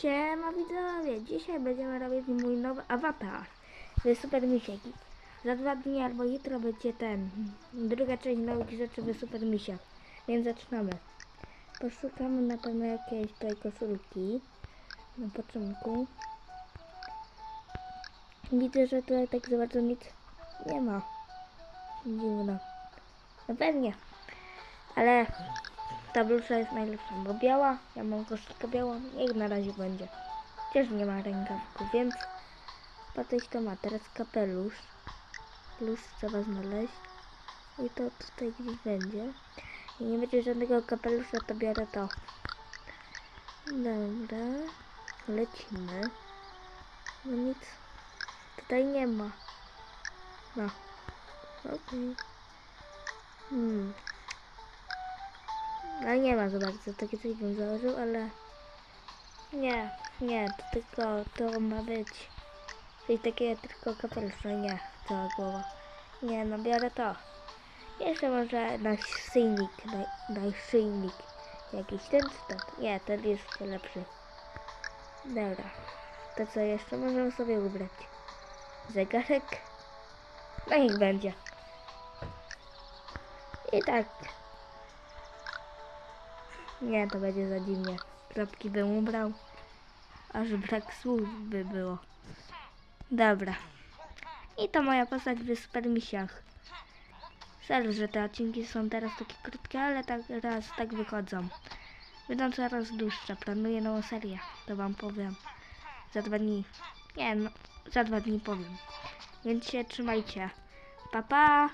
Siema widzowie, dzisiaj będziemy robić mój nowy awatar. Jest super misieki. Za dwa dni albo jutro będzie ten, druga część nauki rzeczy w super misia. Więc zaczynamy. Poszukamy na pewno jakiejś tej koszulki na początku. Widzę, że tutaj tak za bardzo nic nie ma. Dziwno. No pewnie. Ale ta blusza jest najlepsza, bo biała, ja mam koszulkę białą, niech na razie będzie. Też nie ma rękawków, więc Patryś to ma. Teraz kapelusz. Plus trzeba znaleźć. I to tutaj gdzieś będzie. I nie będzie żadnego kapelusza, to biorę to. Dobra. Lecimy. No nic. Tutaj nie ma. No. Okej. Hmm. Ale nie ma za bardzo, takie coś bym założył, ale nie, nie, to tylko, to ma być coś takiego tylko kapelusz, no nie, cała głowa. Nie, no biorę to. Jeszcze może naszyjnik, na, naszyjnik jakiś, ten czy ten? Nie, ten jest lepszy. Dobra, to co jeszcze możemy sobie ubrać? Zegarek? No niech będzie. I tak, nie, to będzie za dziwnie. Kropki bym ubrał, aż brak słów by było. Dobra. I to moja postać w Super Misiach. Serio, że te odcinki są teraz takie krótkie, ale tak raz tak wychodzą. Będą coraz dłuższe. Planuję nową serię, to wam powiem. Za dwa dni. Nie, no, za dwa dni powiem. Więc się trzymajcie. Pa, pa!